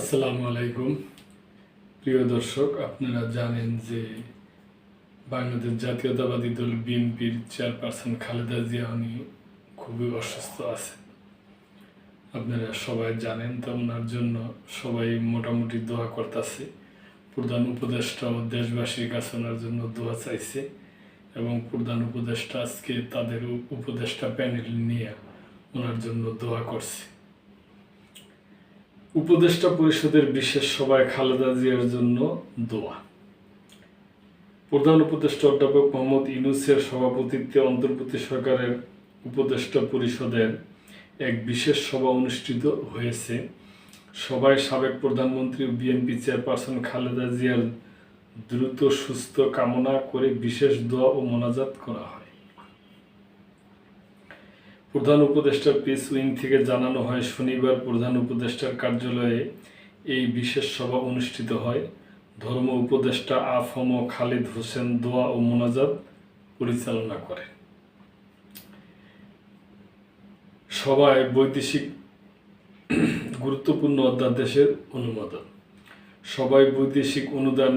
আসসালামু আলাইকুম। প্রিয় দর্শক, আপনারা জানেন যে বাংলাদেশ জাতীয়তাবাদী দল বিএনপির চেয়ারপারসন খালেদা জিয়া, উনি খুবই অসুস্থ আছেন। আপনারা সবাই জানেন তো ওনার জন্য সবাই মোটামুটি দোয়া করতেছে। প্রধান উপদেষ্টা ও দেশবাসীর কাছে ওনার জন্য দোয়া চাইছে এবং প্রধান উপদেষ্টা আজকে তাদের উপদেষ্টা প্যানেল নিয়ে ওনার জন্য দোয়া করছে। উপদেষ্টা পরিষদের বিশেষ সভায় খালেদা জিয়ার জন্য দোয়া। প্রধান উপদেষ্টা অধ্যাপক মোহাম্মদ ইউনুসের সভাপতিত্বে অন্তর্বর্তী সরকারের উপদেষ্টা পরিষদের এক বিশেষ সভা অনুষ্ঠিত হয়েছে। সভায় সাবেক প্রধানমন্ত্রী বিএনপি চেয়ারপারসন খালেদা জিয়ার দ্রুত সুস্থ কামনা করে বিশেষ দোয়া ও মোনাজাত করা হয়। প্রধান উপদেষ্টার প্রেস উইং থেকে জানানো হয়, শনিবার প্রধান উপদেষ্টার কার্যালয়ে এই বিশেষ সভা অনুষ্ঠিত হয়। ধর্ম উপদেষ্টা আফম খালিদ হোসেন দোয়া ও মোনাজাত পরিচালনা করেন। সভায় বৈদেশিক গুরুত্বপূর্ণ অধ্যাদেশের অনুমোদন। সবাই বৈদেশিক অনুদান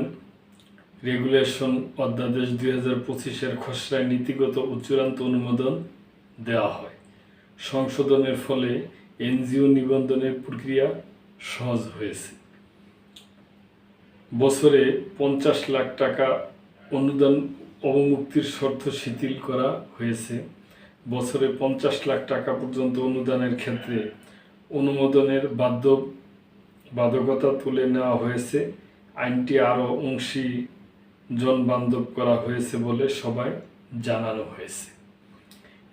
রেগুলেশন অধ্যাদেশ দুই হাজার পঁচিশের খসড়ায় নীতিগত ও চূড়ান্ত অনুমোদন দেওয়া হয়। সংশোধনের ফলে এনজিও নিবন্ধনের প্রক্রিয়া সহজ হয়েছে। বছরে পঞ্চাশ লাখ টাকা অনুদান অবমুক্তির শর্ত শিথিল করা হয়েছে। বছরে পঞ্চাশ লাখ টাকা পর্যন্ত অনুদানের ক্ষেত্রে অনুমোদনের বাধ্য বাধকতা তুলে নেওয়া হয়েছে। আইনটি আরও অংশী জনবান্ধব করা হয়েছে বলে সবাই জানানো হয়েছে।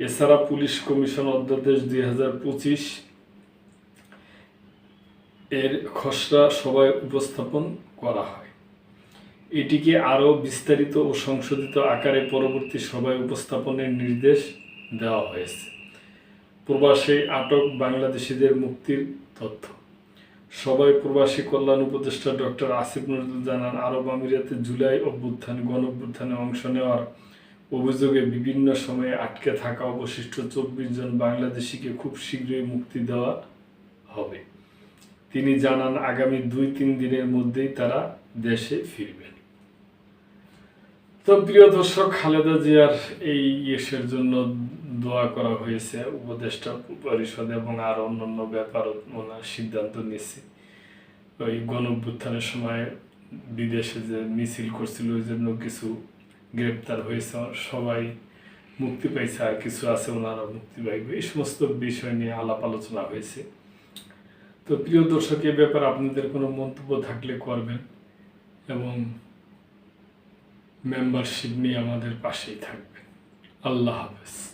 এছাড়া পুলিশ কমিশন অধ্যাদেশ দুই হাজার পঁচিশ এর খসড়া সভায় উপস্থাপন করা হয়। এটিকে আরও বিস্তারিত ও সংশোধিত আকারে পরবর্তী সভায় উপস্থাপনের নির্দেশ দেওয়া হয়েছে। প্রবাসে আটক বাংলাদেশিদের মুক্তির তথ্য। সবাই প্রবাসী কল্যাণ উপদেষ্টা ডক্টর আসিফ নজরুল জানান, আরব আমিরাতে জুলাই অভ্যুত্থান গণ অভ্যুত্থানে অংশ নেওয়ার অভিযোগে বিভিন্ন সময়ে আটকে থাকা অবশিষ্ট চব্বিশ জন বাংলাদেশিকে খুব শীঘ্রই মুক্তি দেওয়া হবে। তিনি জানান, আগামী দুই তিন দিনের মধ্যেই তারা দেশে ফিরবেন। তো প্রিয় দর্শক, খালেদা জিয়ার এই ইয়েসের জন্য দোয়া করা হয়েছে উপদেষ্টা, পরিষদ এবং আর অন্যান্য ব্যাপার ওনার সিদ্ধান্ত নিয়েছে। ওই গণ সময় বিদেশে যে মিছিল করছিল, ওই জন্য কিছু গ্রেপ্তার হয়েছে, সবাই মুক্তি পাইছে, আর কিছু আছে ওনারা মুক্তি পাইবে। এই সমস্ত বিষয় নিয়ে আলাপ আলোচনা হয়েছে। তো প্রিয় দর্শক, এ ব্যাপারে আপনাদের কোনো মন্তব্য থাকলে করবেন এবং মেম্বারশিপ নিয়ে আমাদের পাশেই থাকবেন। আল্লাহ হাফেজ।